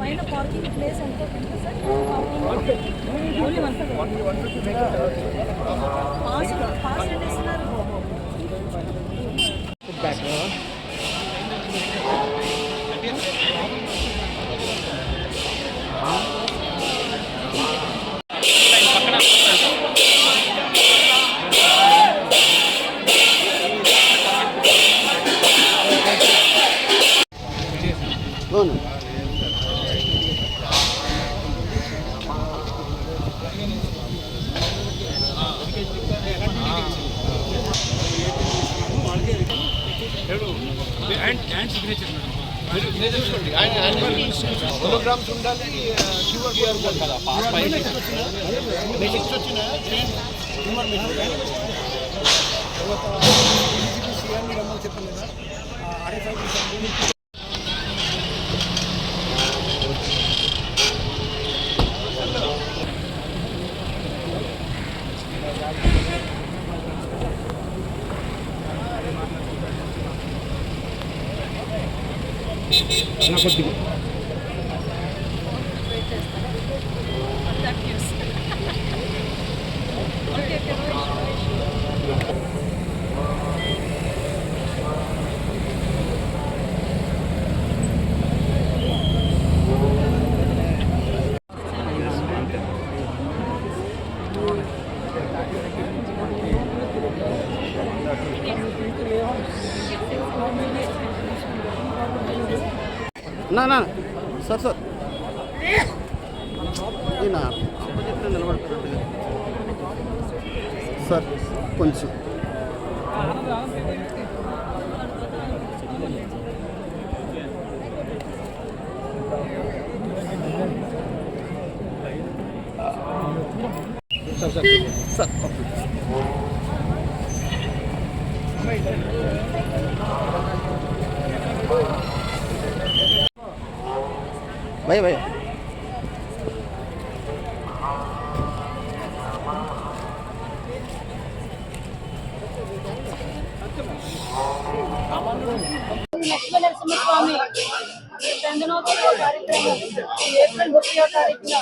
పైన parking place ఎంత ఎంత sir only one pass pass ఎంత ఇస్తున్నారు అవును హోలోగ్రామ్స్ ఉండాలి క్యూఆర్ క్యూఆర్ కదా మెషిన్స్ వచ్చిన క్యూఆర్ మెషిన్ తర్వాత సిఆర్ని రమ్మని చెప్పాను కదా ఆర్ఎఫ్ఐ నా నా సార్ సార్ ఈయన ఆపోజిట్లో నిలబడుతున్నట్టుగా సార్ కొంచెం సార్ ఓకే. భయ భయ లక్ష్మీ నరసింహస్వామి చందనోత్సవ కార్యక్రమం ఈ ఏప్రిల్ ముప్పై తారీఖున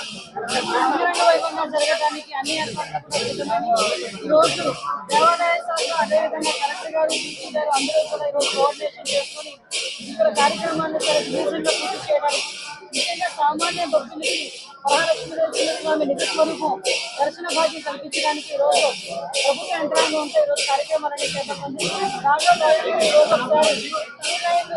అంగరంగ వైభవంగా జరగడానికి అన్ని ఏర్పాట్లు చేస్తున్నాము. ఈ రోజు దేవాదాయ శాఖ అదేవిధంగా కలెక్టర్ గారు డీసీ గారు అందరూ కూడా ఈరోజు కోఆర్డినేషన్ చేసుకుని ఇక్కడ కార్యక్రమాన్ని చాలా విజయవంతంగా పూర్తి చేయడానికి ముఖ్యంగా సామాన్య భక్తులకి మహాలక్ష్మీ నరసింహస్వామి నిజ స్వరూపం దర్శన భాగ్యం కల్పించడానికి ఈరోజు ప్రభుత్వ యంత్రాంగం ఉంటే ఈరోజు కార్యక్రమాలన్నీ చేపట్టింది. దాంట్లో భాగంగా ఈ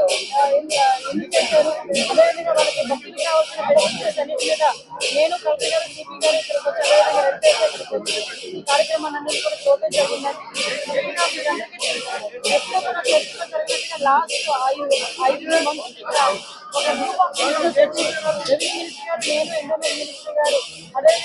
ఒకసారి ఎన్ని చేశారు? అదేవిధంగా వాళ్ళకి భక్తులకు కావాల్సిన బెనిఫిట్స్ అన్నిటి మీద నేను కలెక్టర్ గారు సిపి గారు ఇక్కడికి వచ్చి అదేవిధంగా రెడ్ ఇక్కడికి వచ్చి ఈ కార్యక్రమాన్ని అన్నిటి కూడా చూడడం జరిగిందని ముఖ్యంగా కూడా లాస్ట్ ఐదు ఐదు మంత్స్ ఒక గ్రూప్ ఆఫ్ రెవెన్యూ మినిస్టర్ గారు నేను ఎండోమెంట్ మినిస్టర్ గారు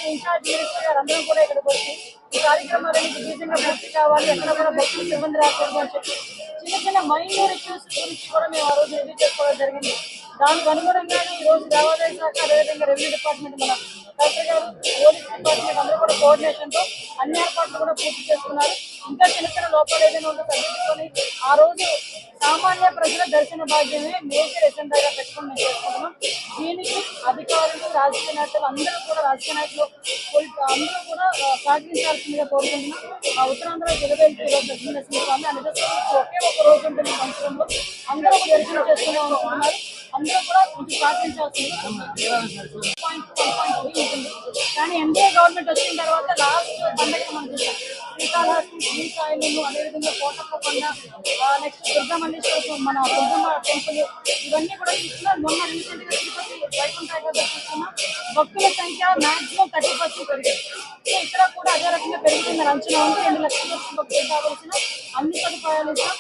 ఇన్ఛార్జ్ మినిస్టర్ గారు అందరం కూడా ఇక్కడికి వచ్చి ఈ కార్యక్రమాలన్నీ దిగ్విజయంగా పూర్తి కావాలి ఎక్కడ కూడా భక్తులు ఇబ్బంది రాకూడదు అని చెప్పి చిన్న చిన్న మైనూర్ ఇష్యూస్ గురించి కూడా మేము ఆ రోజు రివ్యూ చేసుకోవడం జరిగింది. దానికి అనుగుణంగానే ఈ రోజు దేవాదాయ శాఖ అదేవిధంగా రెవెన్యూ డిపార్ట్మెంట్ మన కలెక్టర్ గారు పోలీస్ డిపార్ట్మెంట్ అందరూ కూడా కోఆర్డినేషన్తో అన్ని ఏర్పాట్లు కూడా పూర్తి చేసుకున్నారు. ఇంకా చిన్న చిన్న లోపాలు ఏదైనా ఉంటే తగ్గించుకొని ఆ రోజు సామాన్య ప్రజల దర్శన భాగ్యమే మేజర్ ఎజెండాగా పెట్టుకుని మేము చేసుకుంటున్నాం. దీనికి అధికారులు రాజకీయ నాయకులు అందరూ కూడా రాజకీయ నాయకులు అందరూ కూడా సహకరించాల్సిందిగా కోరుకుంటున్నాం. ఉత్తరాంధ్ర జగవేల్పు ఈరోజు స్వామి అనేది ఒకే ఒక రోజు ఉంటుంది సంవత్సరంలో అందరూ దర్శనం చేసుకునే అనుకుంటున్నారు. అందరూ కూడా కొంచెం సహకరించాల్సింది పాయింట్ వన్ పాయింట్ కానీ ఎన్డీఏ గవర్నమెంట్ వచ్చిన తర్వాత లాస్ట్ పండుగ మనం చూసాం శ్రీకాళహస్తి శ్రీకాయలు అదేవిధంగా కోటప్ప కొండ నెక్స్ట్ దుర్గమల్లేశ్వర మన దుర్గమ్మ టెంపుల్ ఇవన్నీ కూడా తీసుకున్నారు. మొన్న రీసెంట్గా తిరుపతి వైకుంఠ ఏకాదశి భక్తుల సంఖ్య మాక్సిమం థర్టీ పర్సెంట్ పెరిగింది. సో ఇక్కడ కూడా అదే రకంగా పెరుగుతుందని అంచనా ఉంది. రెండు లక్షల భక్తులు కావాల్సిన అన్ని సదుపాయాలు ఇస్తాం.